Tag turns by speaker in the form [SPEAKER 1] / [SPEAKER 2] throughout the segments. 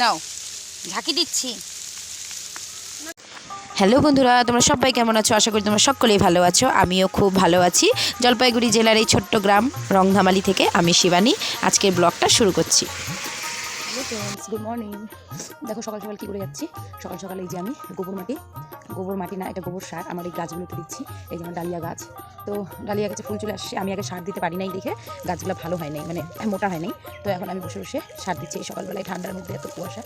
[SPEAKER 1] নাও, ঝাঁকি দিচ্ছি। হ্যালো বন্ধুরা, তোমরা সবাই কেমন আছো? আশা করি তোমরা সকলেই ভালো আছো, আমিও খুব ভালো আছি। জলপাইগুড়ি জেলার এই ছোট্ট গ্রাম রংধামালি থেকে আমি শিবানী। আজকের ব্লগটা শুরু করছি। গুড মর্নিং দেখো সকাল সকাল কী করে যাচ্ছি? সকাল সকাল এই যে আমি গোবর মাটি গোবর মাটি না, এটা গোবর সার, আমার এই গাছগুলোতে দিচ্ছি, এই যে আমার ডালিয়া গাছ। তো ডালিয়া গাছে ফুল চলে আসছে, আমি আগে সার দিতে পারি নাই দেখে গাছগুলো ভালো হয় নাই মানে মোটা হয় নাই। তো এখন আমি বসে বসে সার দিচ্ছি এই সকালবেলায় ঠান্ডার মধ্যে এত কুয়াশা।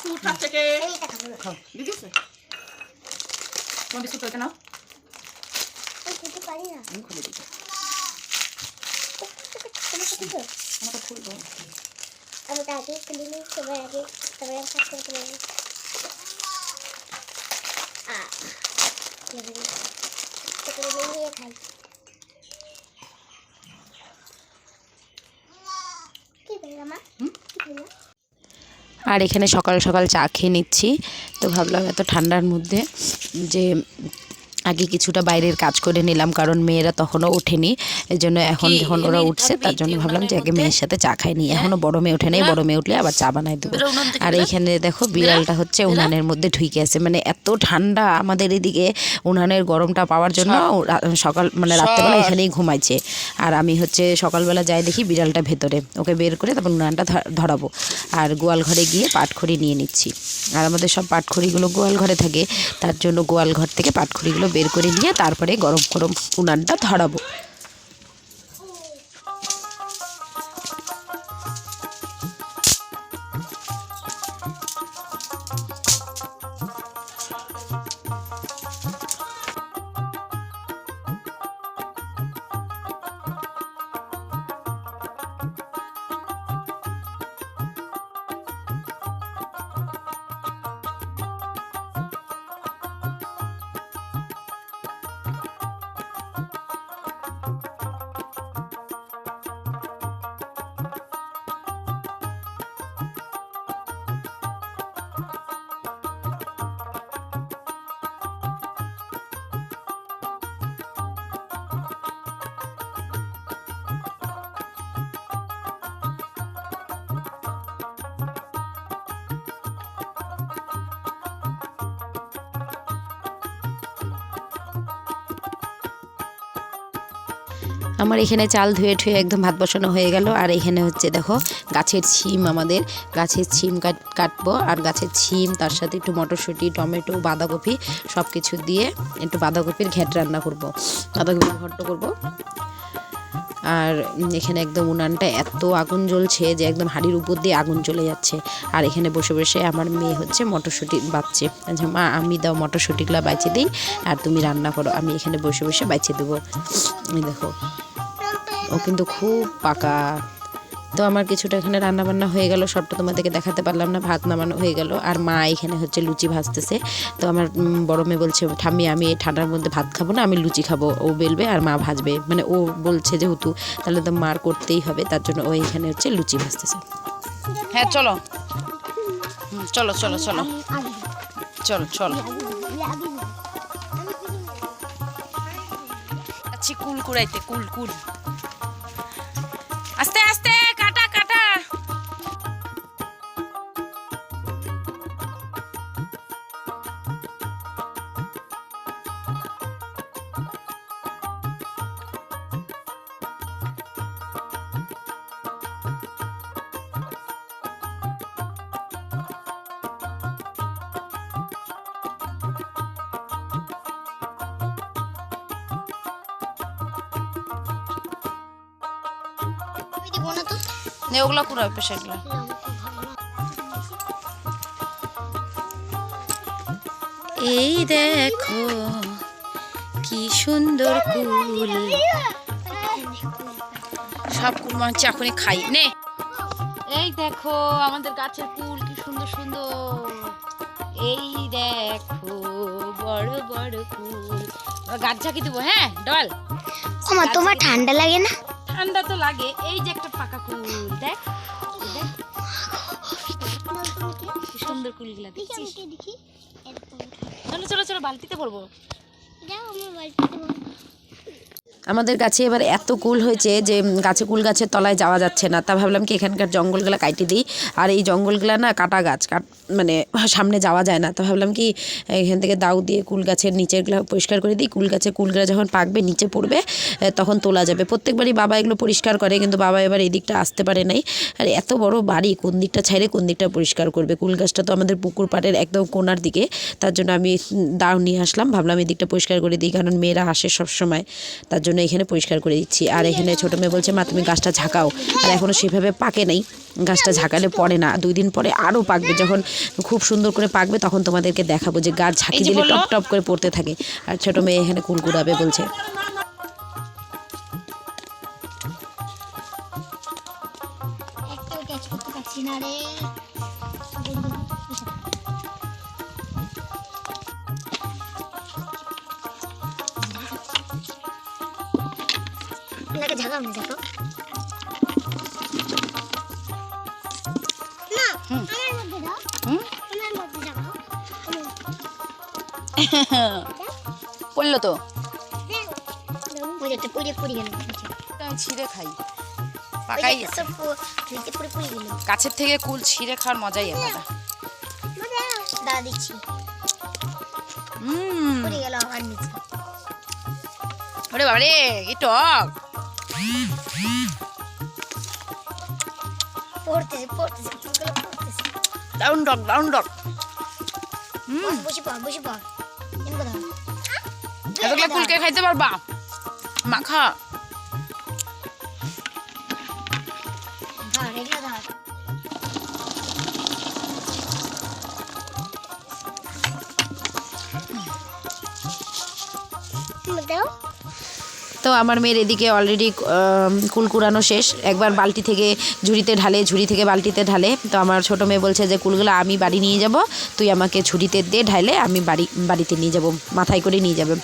[SPEAKER 2] বিস্কুট খাচ্ছে কে
[SPEAKER 1] খাও।
[SPEAKER 2] দিদিছে
[SPEAKER 1] তোমার বিস্কুট ওইটা নাও।
[SPEAKER 3] পারি না।
[SPEAKER 1] আমি খুলে দিচ্ছি আমাকে খুলবো।
[SPEAKER 3] আমি তো আগে খুলে নিই সবার আগে সবার আগে ফার্স্ট করে তুলে নিই আ লেগে গেছে। তো করে নিয়ে খাই কি বললাম মা
[SPEAKER 1] হুম?
[SPEAKER 3] কি বললাম
[SPEAKER 1] আর এখানে সকাল সকাল চা খেয়ে নিচ্ছি। তো ভাবলাম এত ঠান্ডার মধ্যে যে আগে কিছুটা বাইরের কাজ করে নিলাম, কারণ মেয়েরা তখনও ওঠেনি। এই জন্য এখন যখন ওরা উঠছে তার জন্য ভাবলাম যে আগে মেয়ের সাথে চা খাইনি এখনও বড় মেয়ে ওঠে নেই বড় মেয়ে উঠলে আবার চা বানাই দেবো। আর। এইখানে দেখো বিড়ালটা হচ্ছে উনানের মধ্যে ঢুকে আছে। মানে এত ঠান্ডা আমাদের এদিকে উনানের গরমটা পাওয়ার জন্য সকাল মানে রাত্রেবেলা এখানেই ঘুমাইছে। আর আমি হচ্ছে সকালবেলা যাই দেখি বিড়ালটা ভেতরে। ওকে বের করে তারপর উনানটা ধরাবো। আর গোয়াল ঘরে গিয়ে পাটখড়ি নিয়ে নিচ্ছি। আর আমাদের সব পাটখড়িগুলো গোয়াল ঘরে থাকে। তার জন্য গোয়াল ঘর থেকে পাটখড়িগুলো বের করে নিয়ে তারপরে গরম গরম উনানটা ধরাবো। আমার এখানে চাল ধুয়ে ঠুয়ে একদম ভাত বসানো হয়ে গেল। আর এখানে হচ্ছে দেখো, গাছের ছিম আমাদের। গাছের ছিম কাট কাটবো আর গাছের ছিম, তার সাথে একটু মটরশুঁটি, টমেটো, বাঁধাকপি সব কিছু দিয়ে একটু বাঁধাকপির ঘ্যাট রান্না করব। বাঁধাকপির ঘট্ট করব। আর এখানে একদম উনানটা এত আগুন জ্বলছে যে একদম হাড়ির উপর দিয়ে আগুন চলে যাচ্ছে। আর এখানে বসে বসে আমার মেয়ে হচ্ছে মটরশুঁটি বাচ্চে আচ্ছা মা, আমি দাও মটরশুঁটিগুলো বাইচে দিই আর তুমি রান্না করো। আমি এখানে বসে বসে বাইচে দেবো। দেখো। ও কিন্তু খুব পাকা। তো আমার কিছুটা এখানে রান্না বান্না হয়ে গেল, সবটা তোমাদেরকে দেখাতে পারলাম না, ভাত নামানো হয়ে গেল। আর মা এখানে হচ্ছে লুচি ভাজতেছে। তো আমার বড় মেয়ে বলছে, ঠাম্মি, আমি ঠান্ডার মধ্যে ভাত খাব না, আমি লুচি খাব। ও বেলবে, আর মা ভাজবে। মানে ও বলছে যেহেতু, তাহলে তো মার করতেই হবে, তার জন্য ও এখানে হচ্ছে লুচি ভাজতেছে।
[SPEAKER 2] হ্যাঁ চলো। চলো চলো চলো। চলো চলো। আচ্ছা কুল কুড়াইতে, কুল কুল।
[SPEAKER 3] দিব না তো?
[SPEAKER 2] নে ওগুলা কুড়াই পেশাগুলা
[SPEAKER 1] এই দেখো কি সুন্দর কুল।
[SPEAKER 2] সব কুল মনে হচ্ছে এখনই খাই। নে। এই দেখো আমাদের গাছের কুল কি সুন্দর সুন্দর। এই দেখো বড় বড় কুল। গাছ ঝাঁকি দেবো হ্যাঁ? ডল।
[SPEAKER 3] ওমা তোমার ঠান্ডা লাগে না?
[SPEAKER 2] ঠান্ডা তো লাগে। এই যে একটা পাকা কুল দেখ। সুন্দর কুলগুলা দেখছিস?
[SPEAKER 3] দেখি।
[SPEAKER 2] চলো চলো চলো বালতিতে পড়ব
[SPEAKER 3] যাও আমার বাড়িতে
[SPEAKER 1] আমাদের গাছে এবার এত কুল হয়েছে যে গাছে কুল গাছের তলায় যাওয়া যাচ্ছে না। তা ভাবলাম কি এখানকার জঙ্গলগুলো কাইটে দিই। আর এই জঙ্গলগুলো না কাটা গাছ, কাট মানে সামনে যাওয়া যায় না। তো ভাবলাম কি এখান থেকে দাউ দিয়ে কুল গাছের নিচেরগুলো পরিষ্কার করে দিই। কুল গাছে কুলগুলো যখন পাকবে, নিচে পড়বে তখন তোলা যাবে। প্রত্যেকবারই বাবা এগুলো পরিষ্কার করে, কিন্তু বাবা এবার এই দিকটা আসতে পারে নাই। আর এত বড় বাড়ি, কোন দিকটা ছেড়ে কোন দিকটা পরিষ্কার করবে? কুল গাছটা তো আমাদের পুকুর পাড়ের একদম কোনার দিকে। তার জন্য আমি দাও নিয়ে আসলাম। ভাবলাম এই দিকটা পরিষ্কার করে দিই, কারণ মেয়েরা আসে সব সময় তার জন্য এখানে পরিষ্কার করে দিচ্ছি। আর এখানে ছোটো মেয়ে বলছে মা তুমি গাছটা ঝাঁকাও। আর এখনও সেভাবে পাকে নাই। গাছটা ঝাঁকালে পড়ে না। দুই দিন পরে আরও পাকবে। যখন খুব সুন্দর করে পাকবে তখন তোমাদেরকে দেখাবো যে গাছ ঝাঁকি দিলে টপ টপ করে পড়তে থাকে। আর ছোটো মেয়ে এখানে কুল কুড়াবে বলছে।
[SPEAKER 3] রে। এটাকে ঝাঁকাও না ঝাঁকাও না আমার মধ্যে দাও
[SPEAKER 2] হুম?
[SPEAKER 3] আমার মধ্যে ঝাঁকাও
[SPEAKER 2] পড়ল তো ছিঁড়ে খাই পাকাই গাছের থেকে কুল ছিঁড়ে খাওয়ার মজাই আলাদা
[SPEAKER 3] দিচ্ছি
[SPEAKER 2] হুম
[SPEAKER 3] গেল আমার নিচে
[SPEAKER 2] কি টক
[SPEAKER 3] পড়তেছে পড়তেছে পড়তেছে।
[SPEAKER 2] দারুণ টক দারুণ হুম।
[SPEAKER 3] বসে পড় বসে পড়। এমন কথা
[SPEAKER 2] এতগুলো কুলকে খাইতে পারবা? মাখা
[SPEAKER 3] ধর এগুলো ধর দাও।
[SPEAKER 1] তো আমার মেয়ের এদিকে অলরেডি কুল কুড়ানো শেষ। একবার বালতি থেকে ঝুড়িতে ঢালে, ঝুড়ি থেকে বালতিতে ঢালে, তো আমার ছোটো মেয়ে বলছে যে, কুলগুলো আমি বাড়ি নিয়ে যাব, তুই আমাকে ঝুড়িতে দে ঢালে আমি বাড়ি, বাড়িতে নিয়ে যাব, মাথায় করে নিয়ে যাবে।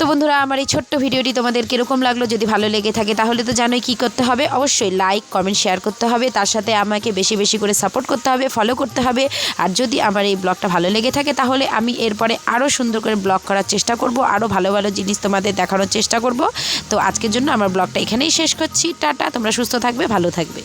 [SPEAKER 1] তো বন্ধুরা, আমার এই ছোট্ট ভিডিওটি তোমাদের কীরকম লাগল যদি ভালো লেগে থাকে, তাহলে তো জানোই কী করতে হবে। অবশ্যই লাইক কমেন্ট শেয়ার করতে হবে। তার সাথে আমাকে বেশি বেশি করে সাপোর্ট করতে হবে ফলো করতে হবে। আর যদি আমার এই ব্লগটা ভালো লেগে থাকে, তাহলে আমি এরপরে আরও সুন্দর করে ব্লগ করার চেষ্টা করব আরও ভালো ভালো জিনিস তোমাদের দেখানোর চেষ্টা করব। তো আজকের জন্য আমার ব্লগটা এখানেই শেষ করছি। টাটা, তোমরা সুস্থ থাকবে, ভালো থাকবে।